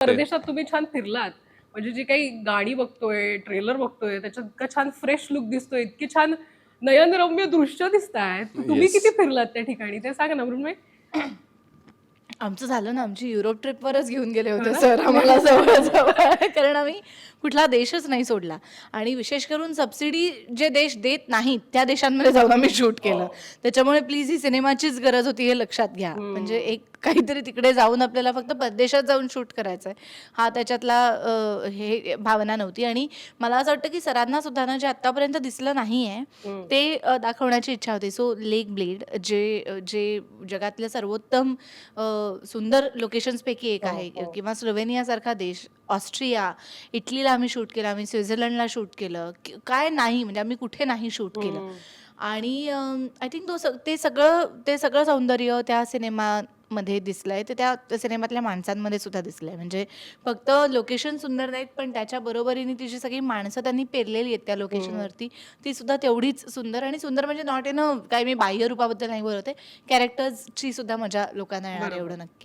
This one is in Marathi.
परदेशात तुम्ही छान फिरलात. म्हणजे जी काही गाडी बघतोय ट्रेलर बघतोय त्याच्यात इतका छान फ्रेश लुक दिसतोय इतकी छान नयनरम्य दृश्य दिसत आहेत तुम्ही Yes. किती फिरलात त्या ठिकाणी? ते सांगा ना मृण्मय आमचं झालं ना आमची युरोप ट्रिपवरच घेऊन गेले होते सर आम्हाला जवळ जवळ कारण आम्ही कुठला देशच नाही सोडला. आणि विशेष करून सबसिडी जे देश देत नाहीत त्या देशांमध्ये जाऊन आम्ही शूट केलं. त्याच्यामुळे प्लीज ही सिनेमाचीच गरज होती हे लक्षात घ्या. म्हणजे एक काहीतरी तिकडे जाऊन आपल्याला फक्त परदेशात जाऊन शूट करायचं आहे हा त्याच्यातला हे भावना नव्हती. आणि मला असं वाटतं की सरांना सुद्धा ना जे आतापर्यंत दिसलं नाही आहे ते दाखवण्याची इच्छा होती. सो लेक ब्लेड जे जे जगातल्या सर्वोत्तम सुंदर लोकेशन्सपैकी एक आहे. किंवा स्लोवेनियासारखा देश ऑस्ट्रिया इटलीला आम्ही शूट केलं आम्ही स्वित्झर्लंडला शूट केलं. कि- काय नाही म्हणजे आम्ही कुठे नाही शूट केलं. आणि आय थिंक तो ते सगळं ते सगळं सौंदर्य त्या सिनेमामध्ये दिसलंय ते त्या सिनेमातल्या माणसांमध्ये सुद्धा दिसलंय. म्हणजे फक्त लोकेशन सुंदर नाहीत पण त्याच्या बरोबरीने ती जी सगळी माणसं त्यांनी पेरलेली आहेत त्या लोकेशनवरती ती सुद्धा तेवढीच सुंदर आणि सुंदर म्हणजे नॉट इन काय मी बाह्य रूपाबद्दल नाही बोलत कॅरेक्टर्सची सुद्धा मजा लोकांना येणार आहे एवढं नक्की.